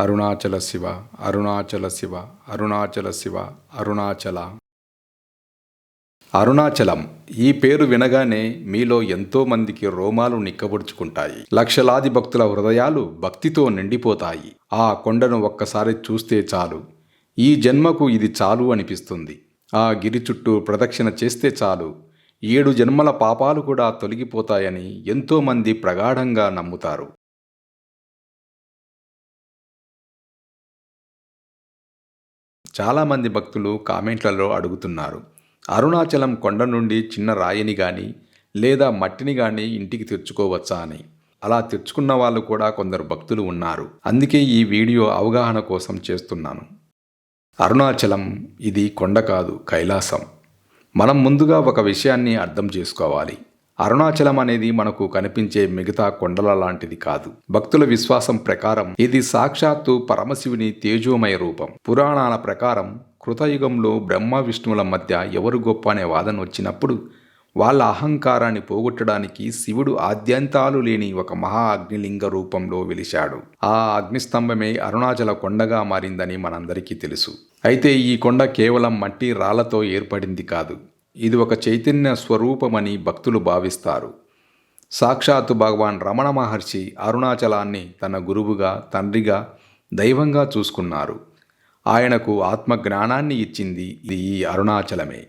అరుణాచల శివ అరుణాచల శివ అరుణాచల శివ అరుణాచల. అరుణాచలం ఈ పేరు వినగానే మీలో ఎంతోమందికి రోమాలు నిక్కబుడుచుకుంటాయి. లక్షలాది భక్తుల హృదయాలు భక్తితో నిండిపోతాయి. ఆ కొండను ఒక్కసారి చూస్తే చాలు. ఈ జన్మకు ఇది చాలు అనిపిస్తుంది. ఆ గిరి చుట్టూ ప్రదక్షిణ చేస్తే చాలు. ఏడు జన్మల పాపాలు కూడా తొలగిపోతాయని ఎంతోమంది ప్రగాఢంగా నమ్ముతారు. చాలామంది భక్తులు కామెంట్లలో అడుగుతున్నారు అరుణాచలం కొండ నుండి చిన్న రాయిని కానీ లేదా మట్టిని కానీ ఇంటికి తెచ్చుకోవచ్చా అని. అలా తెచ్చుకున్న వాళ్ళు కూడా కొందరు భక్తులు ఉన్నారు. అందుకే ఈ వీడియో అవగాహన కోసం చేస్తున్నాను. అరుణాచలం ఇది కొండ కాదు కైలాసం. మనం ముందుగా ఒక విషయాన్ని అర్థం చేసుకోవాలి. అరుణాచలం అనేది మనకు కనిపించే మిగతా కొండల లాంటిది కాదు. భక్తుల విశ్వాసం ప్రకారం ఇది సాక్షాత్తు పరమశివుని తేజోమయ రూపం. పురాణాల ప్రకారం కృతయుగంలో బ్రహ్మ విష్ణువుల మధ్య ఎవరు గొప్ప అనే వాదన వచ్చినప్పుడు వాళ్ళ అహంకారాన్ని పోగొట్టడానికి శివుడు ఆద్యంతాలు లేని ఒక మహా అగ్నిలింగ రూపంలో వెలిశాడు. ఆ అగ్నిస్తంభమే అరుణాచల కొండగా మారిందని మనందరికీ తెలుసు. అయితే ఈ కొండ కేవలం మట్టి రాళ్ళతో ఏర్పడింది కాదు. ఇది ఒక చైతన్య స్వరూపమని భక్తులు భావిస్తారు. సాక్షాత్తు భగవాన్ రమణ మహర్షి అరుణాచలాన్ని తన గురువుగా తండ్రిగా దైవంగా చూసుకున్నారు. ఆయనకు ఆత్మ జ్ఞానాన్ని ఇచ్చింది ఇది ఈ అరుణాచలమే.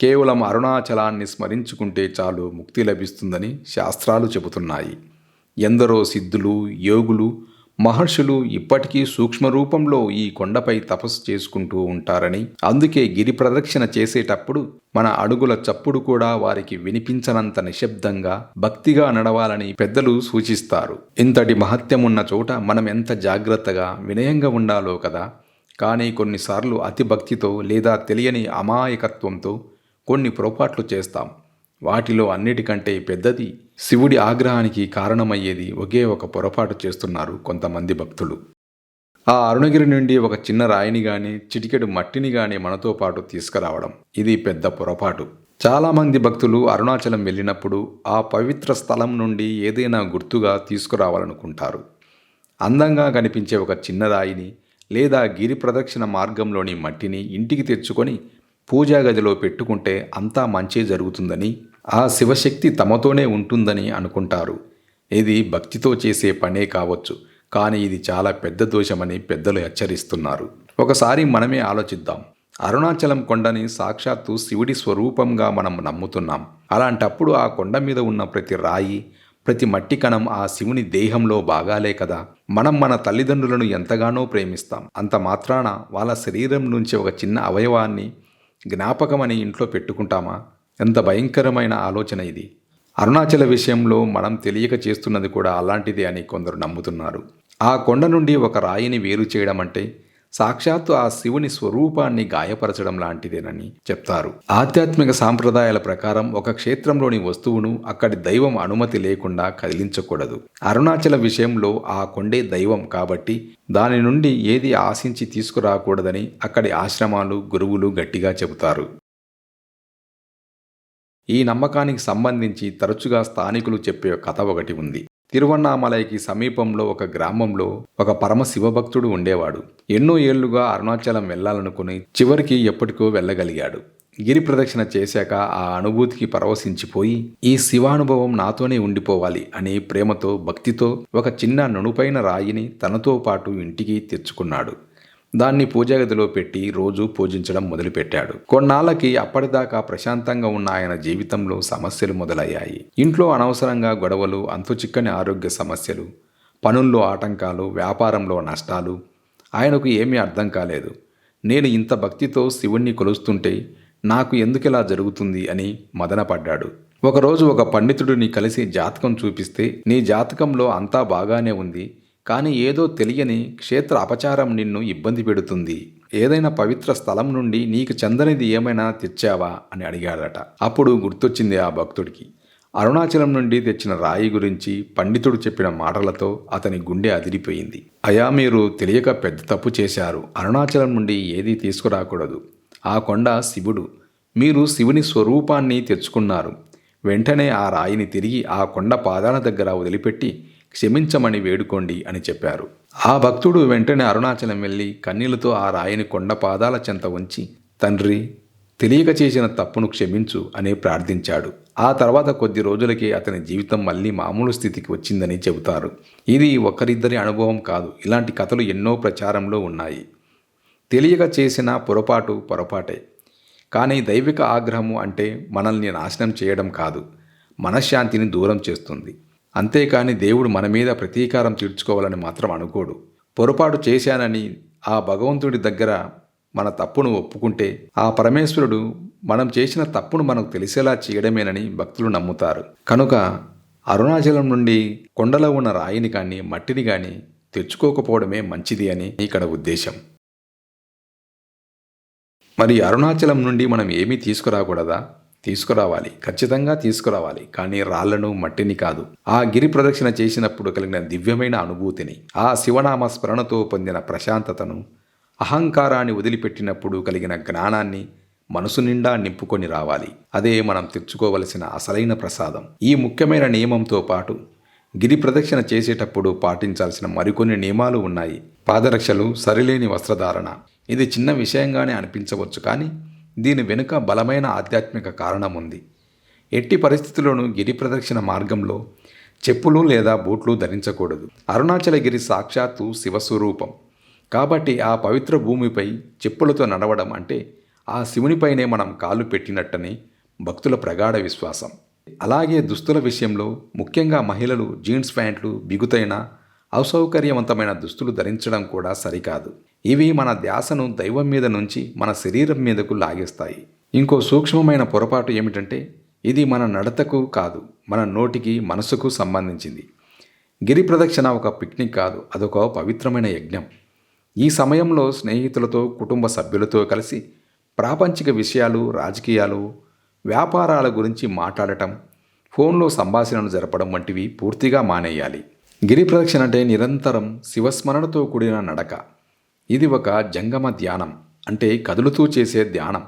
కేవలం అరుణాచలాన్ని స్మరించుకుంటే చాలు ముక్తి లభిస్తుందని శాస్త్రాలు చెబుతున్నాయి. ఎందరో సిద్ధులు యోగులు మహర్షులు ఇప్పటికీ సూక్ష్మ రూపంలో ఈ కొండపై తపస్సు చేసుకుంటూ ఉంటారని అందుకే గిరి ప్రదక్షిణ చేసేటప్పుడు మన అడుగుల చప్పుడు కూడా వారికి వినిపించనంత నిశ్శబ్దంగా భక్తిగా నడవాలని పెద్దలు సూచిస్తారు. ఇంతటి మహత్యమున్న చోట మనం ఎంత జాగ్రత్తగా వినయంగా ఉండాలో కదా. కానీ కొన్నిసార్లు అతి భక్తితో లేదా తెలియని అమాయకత్వంతో కొన్ని పొరపాట్లు చేస్తాం. వాటిలో అన్నిటికంటే పెద్దది శివుడి ఆగ్రహానికి కారణమయ్యేది ఒకే ఒక పొరపాటు చేస్తున్నారు కొంతమంది భక్తులు. ఆ అరుణగిరి నుండి ఒక చిన్న రాయిని గాని చిటికెడు మట్టిని గాని మనతో పాటు తీసుకురావడం ఇది పెద్ద పొరపాటు. చాలామంది భక్తులు అరుణాచలం వెళ్ళినప్పుడు ఆ పవిత్ర స్థలం నుండి ఏదైనా గుర్తుగా తీసుకురావాలనుకుంటారు. అందంగా కనిపించే ఒక చిన్న రాయిని లేదా గిరి ప్రదక్షిణ మార్గంలోని మట్టిని ఇంటికి తెచ్చుకొని పూజా గదిలో పెట్టుకుంటే అంతా మంచే జరుగుతుందని ఆ శివశక్తి తమతోనే ఉంటుందని అనుకుంటారు. ఇది భక్తితో చేసే పనే కావచ్చు కానీ ఇది చాలా పెద్ద దోషమని పెద్దలు హెచ్చరిస్తున్నారు. ఒకసారి మనమే ఆలోచిద్దాం. అరుణాచలం కొండని సాక్షాత్తు శివుడి స్వరూపంగా మనం నమ్ముతున్నాం. అలాంటప్పుడు ఆ కొండ మీద ఉన్న ప్రతి రాయి ప్రతి మట్టి కణం ఆ శివుని దేహంలో భాగాలే కదా. మనం మన తల్లిదండ్రులను ఎంతగానో ప్రేమిస్తాం. అంత మాత్రాన వాళ్ళ శరీరం నుంచి ఒక చిన్న అవయవాన్ని జ్ఞాపకమని ఇంట్లో పెట్టుకుంటామా? ఎంత భయంకరమైన ఆలోచన ఇది. అరుణాచల విషయంలో మనం తెలియక చేస్తున్నది కూడా అలాంటిదే అని కొందరు నమ్ముతున్నారు. ఆ కొండ నుండి ఒక రాయిని వేరు చేయడం అంటే సాక్షాత్తు ఆ శివుని స్వరూపాన్ని గాయపరచడం లాంటిదేనని చెప్తారు. ఆధ్యాత్మిక సాంప్రదాయాల ప్రకారం ఒక క్షేత్రంలోని వస్తువును అక్కడి దైవం అనుమతి లేకుండా కదిలించకూడదు. అరుణాచల విషయంలో ఆ కొండే దైవం కాబట్టి దాని నుండి ఏది ఆశించి తీసుకురాకూడదని అక్కడి ఆశ్రమాలు గురువులు గట్టిగా చెబుతారు. ఈ నమ్మకానికి సంబంధించి తరచుగా స్థానికులు చెప్పే కథ ఒకటి ఉంది. తిరువన్నామలైకి సమీపంలో ఒక గ్రామంలో ఒక పరమ శివభక్తుడు ఉండేవాడు. ఎన్నో ఏళ్ళుగా అరుణాచలం వెళ్ళాలనుకుని చివరికి ఎప్పటికో వెళ్ళగలిగాడు. గిరి ప్రదక్షిణ చేశాక ఆ అనుభూతికి పరవశించిపోయి ఈ శివానుభవం నాతోనే ఉండిపోవాలి అనే ప్రేమతో భక్తితో ఒక చిన్న నునుపైన రాయిని తనతో పాటు ఇంటికి తెచ్చుకున్నాడు. దాన్ని పూజాగదిలో పెట్టి రోజు పూజించడం మొదలుపెట్టాడు. కొన్నాళ్ళకి అప్పటిదాకా ప్రశాంతంగా ఉన్న ఆయన జీవితంలో సమస్యలు మొదలయ్యాయి. ఇంట్లో అనవసరంగా గొడవలు అంతుచిక్కని ఆరోగ్య సమస్యలు పనుల్లో ఆటంకాలు వ్యాపారంలో నష్టాలు ఆయనకు ఏమీ అర్థం కాలేదు. నేను ఇంత భక్తితో శివుణ్ణి కొలుస్తుంటే నాకు ఎందుకిలా జరుగుతుంది అని మదనపడ్డాడు. ఒకరోజు ఒక పండితుడిని కలిసి జాతకం చూపిస్తే నీ జాతకంలో అంతా బాగానే ఉంది కానీ ఏదో తెలియని క్షేత్ర అపచారం నిన్ను ఇబ్బంది పెడుతుంది. ఏదైనా పవిత్ర స్థలం నుండి నీకు చెందనిది ఏమైనా తెచ్చావా? అని అడిగాడట. అప్పుడు గుర్తొచ్చింది ఆ భక్తుడికి. అరుణాచలం నుండి తెచ్చిన రాయి గురించి పండితుడు చెప్పిన మాటలతో అతని గుండె అదిరిపోయింది. అయా మీరు తెలియక పెద్ద తప్పు చేశారు. అరుణాచలం నుండి ఏదీ తీసుకురాకూడదు. ఆ కొండ శివుడు. మీరు శివుని స్వరూపాన్ని తెచ్చుకున్నారు. వెంటనే ఆ రాయిని తిరిగి ఆ కొండ పాదాల దగ్గర వదిలిపెట్టి క్షమించమని వేడుకోండి అని చెప్పారు. ఆ భక్తుడు వెంటనే అరుణాచలం వెళ్ళి కన్నీళ్ళతో ఆ రాయిని కొండ పాదాల చెంత ఉంచి తండ్రి తెలియక చేసిన తప్పును క్షమించు అని ప్రార్థించాడు. ఆ తర్వాత కొద్ది రోజులకి అతని జీవితం మళ్ళీ మామూలు స్థితికి వచ్చిందని చెబుతారు. ఇది ఒకరిద్దరి అనుభవం కాదు ఇలాంటి కథలు ఎన్నో ప్రచారంలో ఉన్నాయి. తెలియక చేసిన పొరపాటు పొరపాటే. కానీ దైవిక ఆగ్రహము అంటే మనల్ని నాశనం చేయడం కాదు. మనశ్శాంతిని దూరం చేస్తుంది. అంతేకాని దేవుడు మన మీద ప్రతీకారం తీర్చుకోవాలని మాత్రం అనుకోడు. పొరపాటు చేశానని ఆ భగవంతుడి దగ్గర మన తప్పును ఒప్పుకుంటే ఆ పరమేశ్వరుడు మనం చేసిన తప్పును మనకు తెలిసేలా చేయడమేనని భక్తులు నమ్ముతారు. కనుక అరుణాచలం నుండి కొండలో ఉన్న రాయిని కానీ మట్టిని కానీ తెచ్చుకోకపోవడమే మంచిది అని ఇక్కడ ఉద్దేశం. మరి అరుణాచలం నుండి మనం ఏమీ తీసుకురాకూడదా? తీసుకురావాలి. ఖచ్చితంగా తీసుకురావాలి. కానీ రాళ్ళను మట్టిని కాదు. ఆ గిరి ప్రదక్షిణ చేసినప్పుడు కలిగిన దివ్యమైన అనుభూతిని ఆ శివనామ స్మరణతో పొందిన ప్రశాంతతను అహంకారాన్ని వదిలిపెట్టినప్పుడు కలిగిన జ్ఞానాన్ని మనసు నిండా నింపుకొని రావాలి. అదే మనం తెచ్చుకోవలసిన అసలైన ప్రసాదం. ఈ ముఖ్యమైన నియమంతో పాటు గిరి ప్రదక్షిణ చేసేటప్పుడు పాటించాల్సిన మరికొన్ని నియమాలు ఉన్నాయి. పాదరక్షలు సరిలేని వస్త్రధారణ. ఇది చిన్న విషయంగానే అనిపించవచ్చు కానీ దీని వెనుక బలమైన ఆధ్యాత్మిక కారణం ఉంది ఎట్టి పరిస్థితుల్లోనూ గిరి ప్రదక్షిణ మార్గంలో చెప్పులు లేదా బూట్లు ధరించకూడదు. అరుణాచలగిరి సాక్షాత్తు శివస్వరూపం. కాబట్టి ఆ పవిత్ర భూమిపై చెప్పులతో నడవడం అంటే ఆ శివునిపైనే మనం కాలు పెట్టినట్టని భక్తుల ప్రగాఢ విశ్వాసం. అలాగే దుస్తుల విషయంలో ముఖ్యంగా మహిళలు జీన్స్ ప్యాంట్లు బిగుతైన అసౌకర్యవంతమైన దుస్తులు ధరించడం కూడా సరికాదు. ఇవి మన ధ్యాసను దైవం మీద నుంచి మన శరీరం మీదకు లాగేస్తాయి. ఇంకో సూక్ష్మమైన పొరపాటు ఏమిటంటే ఇది మన నడతకు కాదు మన నోటికి మనసుకు సంబంధించింది. గిరి ప్రదక్షిణ ఒక పిక్నిక్ కాదు అదొక పవిత్రమైన యజ్ఞం. ఈ సమయంలో స్నేహితులతో కుటుంబ సభ్యులతో కలిసి ప్రాపంచిక విషయాలు రాజకీయాలు వ్యాపారాల గురించి మాట్లాడటం ఫోన్లో సంభాషణను జరపడం వంటివి పూర్తిగా మానేయాలి. గిరి ప్రదక్షిణ అంటే నిరంతరం శివస్మరణతో కూడిన నడక. ఇది ఒక జంగమ ధ్యానం అంటే కదులుతూ చేసే ధ్యానం.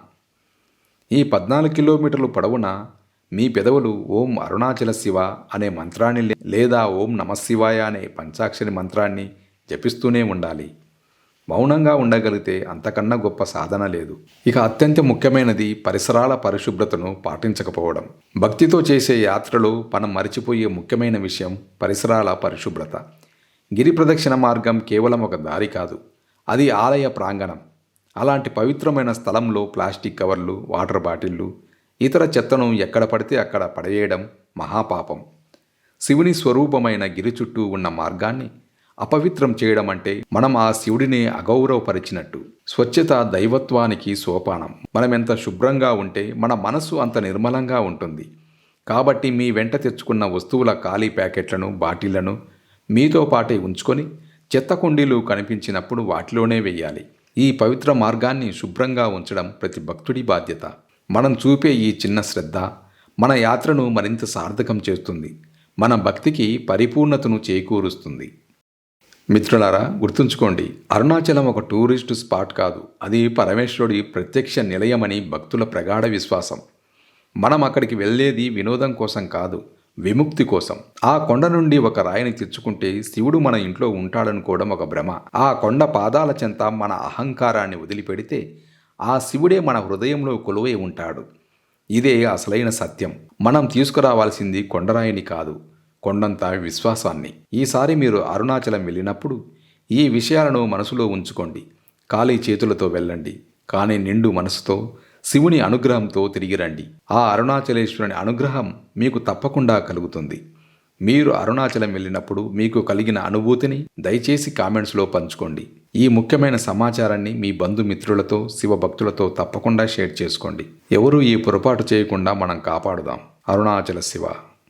ఈ పద్నాలుగు కిలోమీటర్లు పొడవున మీ పెదవులు ఓం అరుణాచల శివ అనే మంత్రాన్ని లేదా ఓం నమశివాయ అనే పంచాక్షరి మంత్రాన్ని జపిస్తూనే ఉండాలి. మౌనంగా ఉండగలిగితే అంతకన్నా గొప్ప సాధన లేదు. ఇక అత్యంత ముఖ్యమైనది పరిసరాల పరిశుభ్రతను పాటించకపోవడం. భక్తితో చేసే యాత్రలో మనం మరిచిపోయే ముఖ్యమైన విషయం పరిసరాల పరిశుభ్రత. గిరి ప్రదక్షిణ మార్గం కేవలం ఒక దారి కాదు. అది ఆలయ ప్రాంగణం. అలాంటి పవిత్రమైన స్థలంలో ప్లాస్టిక్ కవర్లు వాటర్ బాటిళ్ళు ఇతర చెత్తను ఎక్కడ పడితే అక్కడ పడేయడం మహాపాపం. శివుని స్వరూపమైన గిరి చుట్టూ ఉన్న మార్గాన్ని అపవిత్రం చేయడం అంటే మనం ఆ శివుడిని అగౌరవపరిచినట్టు. స్వచ్ఛత దైవత్వానికి సోపానం. మనం ఎంత శుభ్రంగా ఉంటే మన మనసు అంత నిర్మలంగా ఉంటుంది. కాబట్టి మీ వెంట తెచ్చుకున్న వస్తువుల ఖాళీ ప్యాకెట్లను బాటిళ్ళను మీతో పాటే ఉంచుకొని చెత్త కుండీలు కనిపించినప్పుడు వాటిలోనే వెయ్యాలి ఈ పవిత్ర మార్గాన్ని శుభ్రంగా ఉంచడం ప్రతి భక్తుడి బాధ్యత. మనం చూపే ఈ చిన్న శ్రద్ధ మన యాత్రను మరింత సార్థకం చేస్తుంది. మన భక్తికి పరిపూర్ణతను చేకూరుస్తుంది. మిత్రులారా గుర్తుంచుకోండి అరుణాచలం ఒక టూరిస్టు స్పాట్ కాదు. అది పరమేశ్వరుడి ప్రత్యక్ష నిలయమని భక్తుల ప్రగాఢ విశ్వాసం. మనం అక్కడికి వెళ్ళేది వినోదం కోసం కాదు. విముక్తి కోసం. ఆ కొండ నుండి ఒక రాయిని తెచ్చుకుంటే శివుడు మన ఇంట్లో ఉంటాడనుకోవడం ఒక భ్రమ. ఆ కొండ పాదాల చెంత మన అహంకారాన్ని వదిలిపెడితే ఆ శివుడే మన హృదయంలో కొలువై ఉంటాడు. ఇదే అసలైన సత్యం. మనం తీసుకురావాల్సింది కొండరాయిని కాదు కొండంత విశ్వాసాన్ని. ఈసారి మీరు అరుణాచలం వెళ్ళినప్పుడు ఈ విషయాలను మనసులో ఉంచుకోండి. ఖాళీ చేతులతో వెళ్ళండి. కానీ నిండు మనసుతో శివుని అనుగ్రహంతో తిరిగి రండి. ఆ అరుణాచలేశ్వరుని అనుగ్రహం మీకు తప్పకుండా కలుగుతుంది. మీరు అరుణాచలం వెళ్ళినప్పుడు మీకు కలిగిన అనుభూతిని దయచేసి కామెంట్స్లో పంచుకోండి. ఈ ముఖ్యమైన సమాచారాన్ని మీ బంధుమిత్రులతో శివభక్తులతో తప్పకుండా షేర్ చేసుకోండి. ఎవరూ ఈ పొరపాటు చేయకుండా మనం కాపాడుదాం. అరుణాచల శివ.